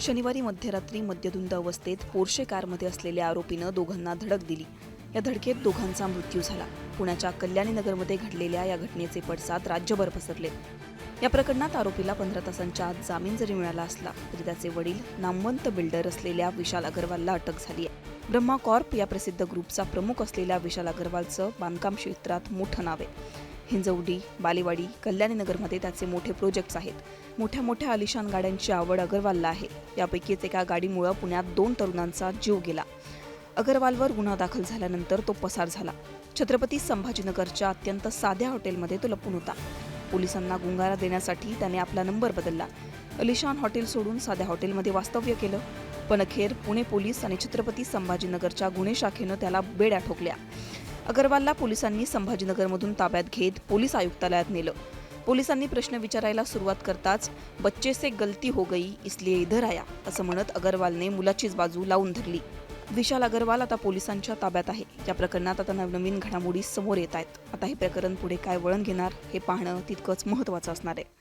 शनिवारी मध्यरात्री मद्यधुंद अवस्थेत पोर्शे कारमध्ये असलेल्या आरोपीनं दोघांना धडक दिली. या धडकेत दोघांचा मृत्यू झाला. पुण्याच्या कल्याणी नगरमध्ये घडलेल्या या घटनेचे पडसाद राज्यभर पसरले. या प्रकरणात आरोपीला पंधरा तासांच्या आत जामीन जरी मिळाला असला तरी त्याचे वडील नामवंत बिल्डर असलेल्या विशाल अगरवालला अटक झाली आहे. ब्रह्मा कॉर्प या प्रसिद्ध ग्रुपचा प्रमुख असलेल्या विशाल अगरवालचं बांधकाम क्षेत्रात मोठं नाव आहे. हिंजवडी बालेवाडी कल्याणीनगरमध्ये त्याचे मोठे प्रोजेक्ट्स आहेत. मोठ्या मोठ्या आलिशान गाड्यांची आवड अगरवालला आहे. यापैकीच एका गाडीमुळं पुण्यात दोन तरुणांचा जीव गेला. अगरवालवर गुन्हा दाखल झाल्यानंतर तो पसार झाला. छत्रपती संभाजीनगरच्या अत्यंत साध्या हॉटेलमध्ये तो लपून होता. पोलिसांना गुंगारा देण्यासाठी त्याने आपला नंबर बदलला. अलिशान हॉटेल सोडून साध्या हॉटेलमध्ये वास्तव्य केलं. पण अखेर पुणे पोलीस आणि छत्रपती संभाजीनगरच्या गुन्हे शाखेनं त्याला बेड्या ठोकल्या. अगरवालला पोलिसांनी संभाजीनगरमधून ताब्यात घेत पोलीस आयुक्तालयात नेलं. पोलिसांनी प्रश्न विचारायला सुरुवात करताच बच्चे से गलती हो गई इसलिए इधर आया असं म्हणत अगरवालने मुलाचीच बाजू लावून धरली. विशाल अगरवाल आता पोलिसांच्या ताब्यात आहे. या प्रकरणात आता नवनवीन घडामोडी समोर येत आहेत. आता हे प्रकरण पुढे काय वळण घेणार हे पाहणं तितकंच महत्त्वाचं असणार आहे.